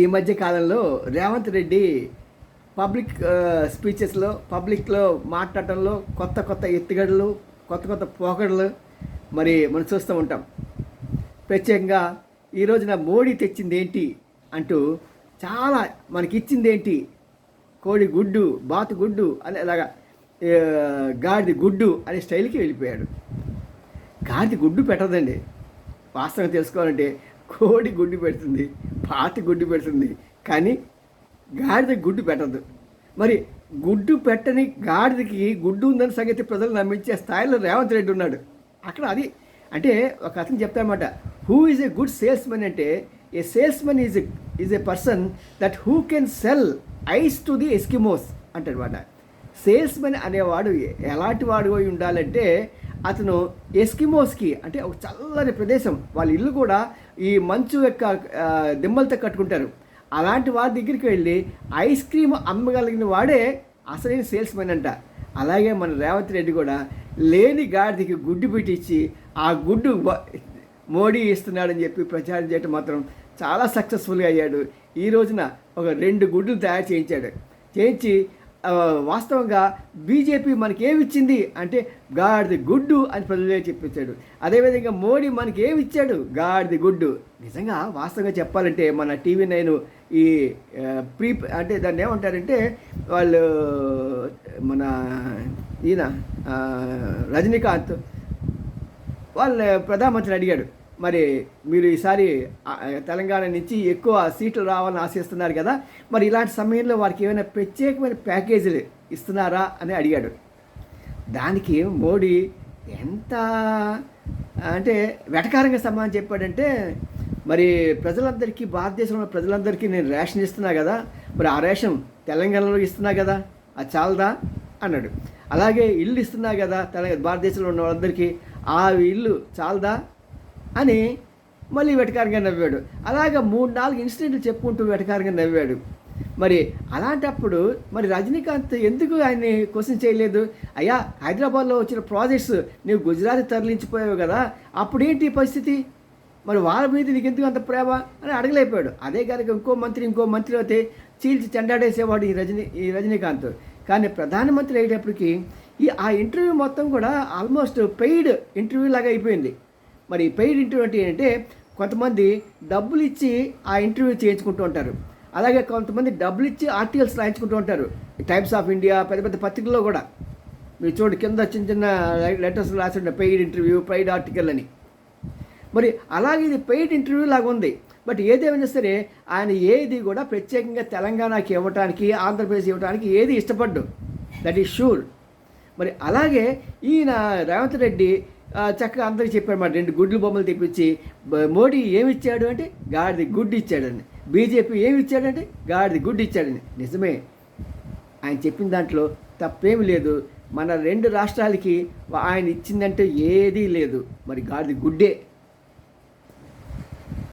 ఈ మధ్య కాలంలో రేవంత్ రెడ్డి పబ్లిక్ స్పీచెస్లో పబ్లిక్లో మాట్లాడటంలో కొత్త కొత్త ఎత్తుగడలు కొత్త కొత్త పోకడలు మరి మనం చూస్తూ ఉంటాం. ప్రత్యేకంగా ఈ రోజున మోడీ తెచ్చింది ఏంటి అంటూ చాలా మనకి ఇచ్చింది ఏంటి కోడి గుడ్డు బాతు గుడ్డు అని అలాగా గాడిది గుడ్డు అనే స్టైల్కి వెళ్ళిపోయాడు. గాడిది గుడ్డు పెట్టదండి. వాస్తవం తెలుసుకోవాలంటే కోడి గుడ్డు పెడుతుంది. పాత గుడ్డు పెడుతుంది. కానీ గాడిద గుడ్డు పెట్టదు. మరి గుడ్డు పెట్టని గాడిదకి గుడ్డు ఉందని సంగతి ప్రజలు నమ్మించే స్థాయిలో రేవంత్ రెడ్డి ఉన్నాడు. అక్కడ అది అంటే ఒక అతను చెప్తానమాట who is a good salesmen అంటే a salesmen is is a person that who can sell ice to the Eskimos అంటాడు సేల్స్ మెన్ అనేవాడు ఎలాంటి వాడు అయి ఉండాలంటే అతను ఎస్కిమోస్కి అంటే ఒక చల్లని ప్రదేశం. వాళ్ళ ఇల్లు కూడా ఈ మంచు యొక్క దిమ్మలతో కట్టుకుంటారు. అలాంటి వారి దగ్గరికి వెళ్ళి ఐస్ క్రీమ్ అమ్మగలిగిన వాడే అసలైన సేల్స్ మెన్ అంట. అలాగే మన రేవంత్ రెడ్డి కూడా లేని గాడిదకి గుడ్డు పెట్టించి ఆ గుడ్డు మోడీ ఇస్తున్నాడని చెప్పి ప్రచారం చేయడం మాత్రం చాలా సక్సెస్ఫుల్గా అయ్యాడు. ఈ రోజున ఒక రెండు గుడ్లు తయారు చేయించాడు. చేయించి వాస్తవంగా బీజేపీ మనకి ఏమిచ్చింది ఇచ్చింది అంటే గాడిది గుడ్డు అని ప్రజలే చెప్పించాడు. అదేవిధంగా మోడీ మనకి ఏమిచ్చాడు గాడ్ ది గుడ్డు. నిజంగా వాస్తవంగా చెప్పాలంటే మన టీవీ నైన్ ఈ ప్రీ అంటే దాన్ని ఏమంటారంటే వాళ్ళు మన ఈయన రజనీకాంత్ వాళ్ళ ప్రధానమంత్రిని అడిగాడు. మరి మీరు ఈసారి తెలంగాణ నుంచి ఎక్కువ సీట్లు రావాలని ఆశిస్తున్నారు కదా. మరి ఇలాంటి సమయంలో వారికి ఏమైనా ప్రత్యేకమైన ప్యాకేజీలు ఇస్తున్నారా అని అడిగాడు. దానికి మోడీ ఎంత అంటే వెటకారంగా సమాధానం చెప్పాడంటే మరి ప్రజలందరికీ భారతదేశంలో ప్రజలందరికీ నేను రేషన్ ఇస్తున్నా కదా. మరి ఆ రేషన్ తెలంగాణలో ఇస్తున్నా కదా. అది చాలదా? అన్నాడు. అలాగే ఇల్లు ఇస్తున్నా కదా తెలంగాణ భారతదేశంలో ఉన్న వాళ్ళందరికీ. ఆ ఇల్లు చాలదా? అని మళ్ళీ వెటకారంగా నవ్వాడు. అలాగ మూడు నాలుగు ఇన్సిడెంట్లు చెప్పుకుంటూ వెటకారంగా నవ్వాడు. మరి అలాంటప్పుడు మరి రజనీకాంత్ ఎందుకు ఆయన్ని క్వశ్చన్ చేయలేదు? అయ్యా హైదరాబాద్లో వచ్చిన ప్రాజెక్ట్స్ నీవు గుజరాత్ తరలించిపోయావు కదా అప్పుడేంటి పరిస్థితి? మరి వాళ్ళ మీద నీకు ఎందుకు అంత ప్రేమ అని అడగలేకపోయాడు. అదే కనుక ఇంకో మంత్రి ఇంకో మంత్రి అయితే చీల్చి చెండాడేసేవాడు ఈ రజనీ ఈ రజనీకాంత్. కానీ ప్రధానమంత్రి అయ్యేటప్పటికి ఈ ఆ ఇంటర్వ్యూ మొత్తం కూడా ఆల్మోస్ట్ పెయిడ్ ఇంటర్వ్యూ లాగా అయిపోయింది. మరి పెయిడ్ ఇంటర్వ్యూ అంటే ఏంటంటే కొంతమంది డబ్బులు ఇచ్చి ఆ ఇంటర్వ్యూ చేయించుకుంటూ ఉంటారు. అలాగే కొంతమంది డబ్బులు ఇచ్చి ఆర్టికల్స్ రాయించుకుంటూ ఉంటారు. టైమ్స్ ఆఫ్ ఇండియా పెద్ద పెద్ద పత్రికల్లో కూడా. మీరు చూడండి కింద చిన్న చిన్న లెటర్స్ రాసి పెయిడ్ ఇంటర్వ్యూ పెయిడ్ ఆర్టికల్ అని. మరి అలాగే ఇది పెయిడ్ ఇంటర్వ్యూ లాగా ఉంది. బట్ ఏదేమైనా సరే ఆయన ఏది కూడా ప్రత్యేకంగా తెలంగాణకి ఇవ్వటానికి ఆంధ్రప్రదేశ్ ఇవ్వడానికి ఏది ఇష్టపడ్డు. దట్ ఈస్ షూర్ మరి అలాగే ఈయన రేవంత్ రెడ్డి చక్కగా అందరికీ చెప్పారన్నమాట మరి రెండు గుడ్లు బొమ్మలు తెప్పించి మోడీ ఏమి ఇచ్చాడు అంటే గాడిది గుడ్డు ఇచ్చాడని బీజేపీ ఏమి ఇచ్చాడంటే గాడిది గుడ్డు ఇచ్చాడని నిజమే. ఆయన చెప్పిన దాంట్లో తప్పేమి లేదు. మన రెండు రాష్ట్రాలకి ఆయన ఇచ్చిందంటే ఏదీ లేదు. మరి గాడిది గుడ్డే.